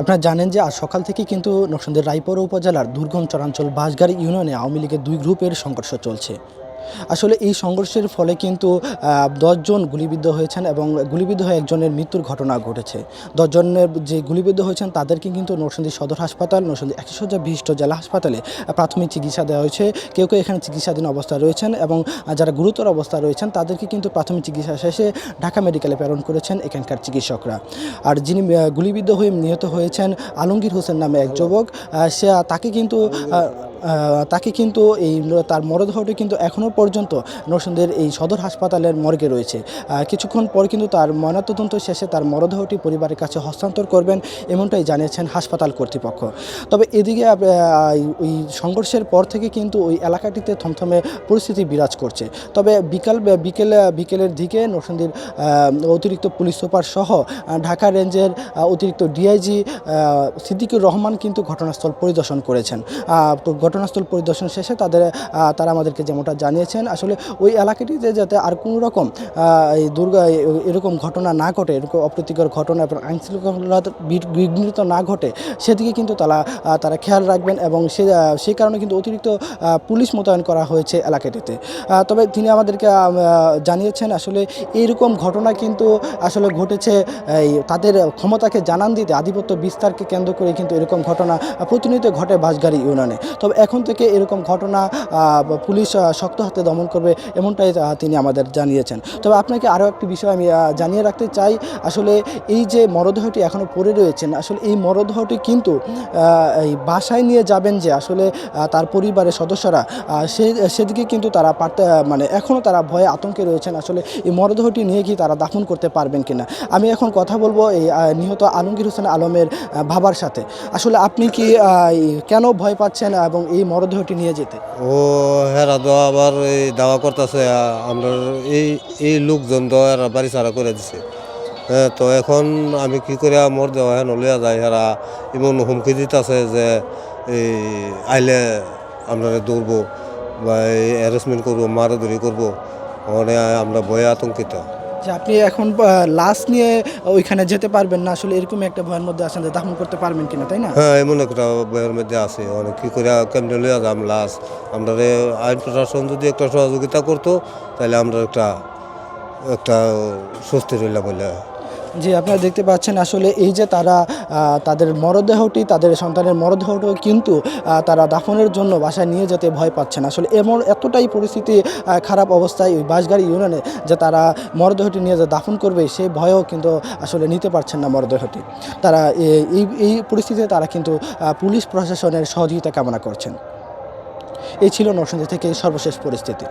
আপনারা জানেন যে আজ সকাল থেকে কিন্তু নকশন্দের রায়পুর উপজেলার দুর্গম চরাঞ্চল বাসগাড়ি ইউনিয়নে আওয়ামী লীগের দুই গ্রুপের সংঘর্ষ চলছে। আসলে এই সংঘর্ষের ফলে কিন্তু দশজন গুলিবিদ্ধ হয়েছেন এবং গুলিবিদ্ধ হয়ে একজনের মৃত্যুর ঘটনা ঘটেছে। দশজনের যে গুলিবিদ্ধ হয়েছেন তাদেরকে কিন্তু নরসিংদী সদর হাসপাতাল, নরসিংদী একশো শয্যা বিশিষ্ট জেলা হাসপাতালে প্রাথমিক চিকিৎসা দেওয়া হয়েছে। কেউ কেউ এখানে চিকিৎসাধীন অবস্থায় রয়েছেন এবং যারা গুরুতর অবস্থায় রয়েছেন তাদেরকে কিন্তু প্রাথমিক চিকিৎসা শেষে ঢাকা মেডিকেলে প্রেরণ করেছেন এখানকার চিকিৎসকরা। আর যিনি গুলিবিদ্ধ হয়ে নিহত হয়েছেন আলমগীর হোসেন নামে এক যুবক সে তাকে কিন্তু তাকে কিন্তু এই তার মরদেহটি কিন্তু এখনও পর্যন্ত নরসিংদীর এই সদর হাসপাতালের মর্গে রয়েছে। কিছুক্ষণ পর কিন্তু তার ময়নাতদন্ত শেষে তার মরদেহটি পরিবারের কাছে হস্তান্তর করবেন এমনটাই জানিয়েছেন হাসপাতাল কর্তৃপক্ষ। তবে এদিকে ওই সংঘর্ষের পর থেকে কিন্তু ওই এলাকাটিতে থমথমে পরিস্থিতি বিরাজ করছে। তবে বিকাল, বিকেল, বিকেলের দিকে নরসিংদীর অতিরিক্ত পুলিশ সুপার সহ ঢাকা রেঞ্জের অতিরিক্ত ডিআইজি সিদ্দিকুর রহমান কিন্তু ঘটনাস্থল পরিদর্শন করেছেন। ঘটনাস্থল পরিদর্শন শেষে তাদের তারা আমাদেরকে যেমনটা জানিয়েছেন, আসলে ওই এলাকাটিতে যাতে আর কোনো রকম এই দুর্গা এরকম ঘটনা না ঘটে, এরকম অপ্রীতিকর ঘটনা এবং আইনশৃঙ্খলা বিঘ্নিত না ঘটে, সেদিকে কিন্তু তারা তারা খেয়াল রাখবেন এবং সে সেই কারণে কিন্তু অতিরিক্ত পুলিশ মোতায়েন করা হয়েছে এলাকাটিতে। তবে তিনি আমাদেরকে জানিয়েছেন, আসলে এইরকম ঘটনা কিন্তু আসলে ঘটেছে, এই তাদের ক্ষমতাকে জানান দিতে, আধিপত্য বিস্তারকে কেন্দ্র করে কিন্তু এরকম ঘটনা প্রতিনিয়ত ঘটে বাসগাড়ি ইউনিয়নে। তবে এখন থেকে এরকম ঘটনা পুলিশ শক্ত হাতে দমন করবে এমনটাই তিনি আমাদের জানিয়েছেন। তবে আপনাকে আরও একটি বিষয় আমি জানিয়ে রাখতে চাই। আসলে এই যে মরদেহটি এখনও পড়ে রয়েছেন, আসলে এই মরদেহটি কিন্তু এই বাসায় নিয়ে যাবেন যে আসলে তার পরিবারের সদস্যরা সে, সেদিকে কিন্তু তারা পারতে মানে এখনও তারা ভয়ে আতঙ্কে রয়েছেন, আসলে এই মরদেহটি নিয়ে কি তারা দাফন করতে পারবেন কিনা। আমি এখন কথা বলব এই নিহত আলমগীর হোসেন আলমের বাবার সাথে। আসলে আপনি কি কেন ভয় পাচ্ছেন এবং এই মরদেহটি নিয়ে যেতে। ও, হেরা তো আবার এই দাওয়া করতেছে আমরা এই এই লোকজন তো এরা বাড়ি ছাড়া করে দিছে। হ্যাঁ তো এখন আমি কি করে মোর দেওয়া হেন লইয়া যাই, হেরা এমন হুমকি দিতেছে যে, এই আইলে আমরা দৌড়বো বা এই হ্যারাসমেন্ট করব, মারাধরি করব। মানে আমরা ভয়ে আতঙ্কিত। যে আপনি এখন লাশ নিয়ে ওইখানে যেতে পারবেন না, আসলে এরকম একটা ভয়ের মধ্যে আছেন যে দাফন করতে পারবেন কিনা, তাই না? হ্যাঁ এমন একটা ভয়ের মধ্যে আছে। অনেক কী করে কেমনে লইয়া যাম লাশ? আমরা আইন প্রশাসন যদি একটা সহযোগিতা করতো তাহলে আমরা একটা একটা স্বস্তি রইলাম বলে যে আপনারা দেখতে পাচ্ছেন আসলে এই যে তারা তাদের মরদেহটি, তাদের সন্তানের মরদেহটি কিন্তু তারা দাফনের জন্য বাসায় নিয়ে যেতে ভয় পাচ্ছেন। আসলে এমন এতটাই পরিস্থিতি খারাপ অবস্থায় ওই বাসগাড়ি ইউনিয়নে যে তারা মরদেহটি নিয়ে যে দাফন করবে সেই ভয়ও কিন্তু আসলে নিতে পারছেন না মরদেহটি। তারা এই এই পরিস্থিতিতে তারা কিন্তু পুলিশ প্রশাসনের সহযোগিতা কামনা করছেন। এই ছিল নরসিংদী থেকে সর্বশেষ পরিস্থিতি।